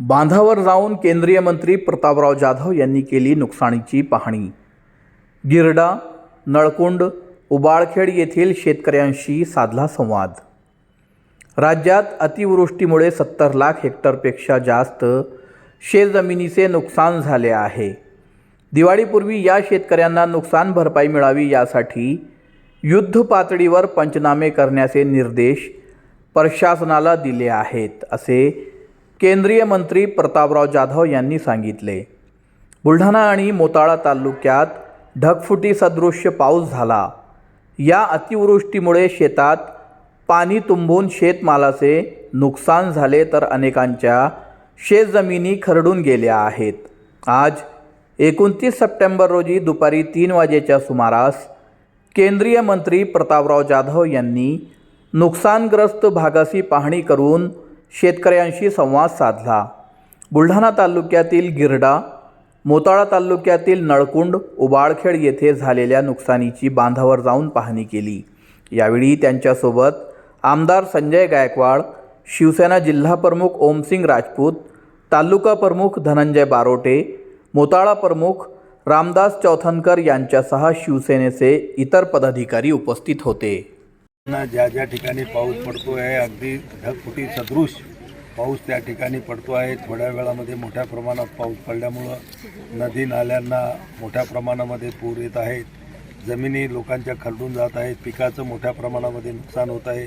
बांधावर जाऊन केंद्रीय मंत्री प्रतापराव जाधव यांनी केली नुकसानीची पाहणी. गिरडा नळकुंड उबाळखेड येथील शेतकऱ्यांशी साधला संवाद. राज्यात अतिवृष्टीमुळे सत्तर लाख हेक्टरपेक्षा जास्त शेतजमिनीचे नुकसान झाले आहे. दिवाळीपूर्वी या शेतकऱ्यांना नुकसान भरपाई मिळावी यासाठी युद्ध पातळीवर पंचनामे करण्याचे निर्देश प्रशासनाला दिले आहेत असे केंद्रीय मंत्री प्रतापराव जाधव यांनी सांगितले. बुलढाणा आणि मोताळा तालुक्यात ढगफुटी सदृश्य पाऊस झाला. या अतिवृष्टीमुळे शेतात पाणी तुंबून शेतमालाचे नुकसान झाले तर अनेकांच्या शेतजमिनी खरडून गेल्या आहेत. आज एकोणतीस सप्टेंबर रोजी दुपारी तीन वाजेच्या सुमारास केंद्रीय मंत्री प्रतापराव जाधव यांनी नुकसानग्रस्त भागाची पाहणी करून शेतकऱ्यांशी संवाद साधला. बुलढाणा तालुक्यातील गिरडा मोताळा तालुक्यातील नळकुंड उबाळखेड येथे झालेल्या नुकसानीची बांधावर जाऊन पाहणी केली. यावेळी त्यांच्यासोबत आमदार संजय गायकवाड शिवसेना जिल्हा प्रमुख ओमसिंग राजपूत तालुका प्रमुख धनंजय बारोटे मोताळा प्रमुख रामदास चौथनकर यांच्यासह शिवसेनेचे इतर पदाधिकारी उपस्थित होते. ज्या ज्या ठिकाणी पाऊस पडतो आहे अगदी ढगफुटी सदृश पाऊस त्या ठिकाणी पडतो आहे. थोड्या वेळामध्ये मोठ्या प्रमाणात पाऊस पडल्यामुळं नदी नाल्यांना मोठ्या प्रमाणामध्ये पूर येत आहेत. जमिनी लोकांच्या खरडून जात आहेत. पिकाचं मोठ्या प्रमाणामध्ये नुकसान होत आहे.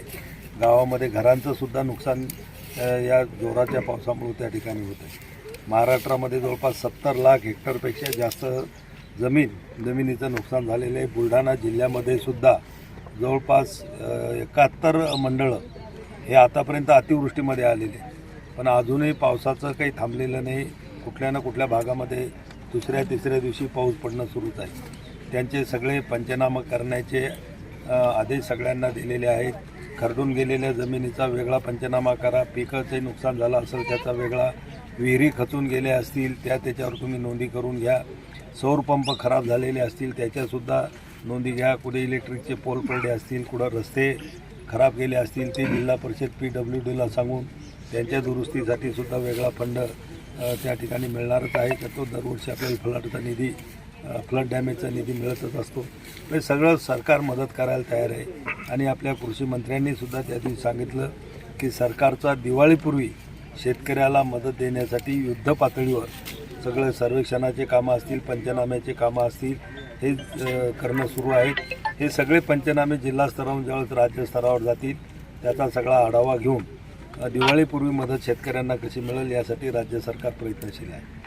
गावामध्ये घरांचं सुद्धा नुकसान या जोराच्या पावसामुळे त्या ठिकाणी होत आहे. महाराष्ट्रामध्ये जवळपास सत्तर लाख हेक्टरपेक्षा जास्त जमीन जमिनीचं नुकसान झालेलं आहे. बुलढाणा जिल्ह्यामध्ये सुद्धा जवळपास एकाहत्तर मंडळं हे आतापर्यंत अतिवृष्टीमध्ये आलेले पण अजूनही पावसाचं काही थांबलेलं नाही. कुठल्या ना कुठल्या भागामध्ये दुसऱ्या तिसऱ्या दिवशी पाऊस पडणं सुरूच आहे. त्यांचे सगळे पंचनामा करण्याचे आदेश सगळ्यांना दिलेले आहेत. खरडून गेलेल्या जमिनीचा वेगळा पंचनामा करा. पिकाचे नुकसान झालं असेल त्याचा वेगळा विहिरी खचून गेल्या असतील त्या त्याच्यावर तुम्ही नोंदी करून घ्या. सौरपंप खराब झालेले असतील त्याच्यासुद्धा नोंदी घ्या कुठे इलेक्ट्रिकचे पोल पडले असतील कुठं रस्ते खराब गेले असतील ते जिल्हा परिषद पी डब्ल्यू डीला सांगून त्यांच्या दुरुस्तीसाठी सुद्धा वेगळा फंड त्या ठिकाणी मिळणारच आहे. तर तो दरवर्षी आपल्याला फ्लडचा निधी फ्लड डॅमेजचा निधी मिळतच असतो. हे सगळं सरकार मदत करायला तयार आहे. आणि आपल्या कृषी मंत्र्यांनी त्या दिवशी सांगितलं की सरकारचा दिवाळीपूर्वी शेतकऱ्याला मदत देण्यासाठी युद्ध पातळीवर सगळे सर्वेक्षणाचे कामं असतील पंचनाम्याचे कामं असतील हे करणं सुरू आहे हे सगळे पंचनामे जिल्हा स्तरावरून ज्यावेळेस राज्यस्तरावर जातील त्याचा सगळा आढावा घेऊन दिवाळीपूर्वी मदत शेतकऱ्यांना कशी मिळेल यासाठी राज्य सरकार प्रयत्नशील आहे.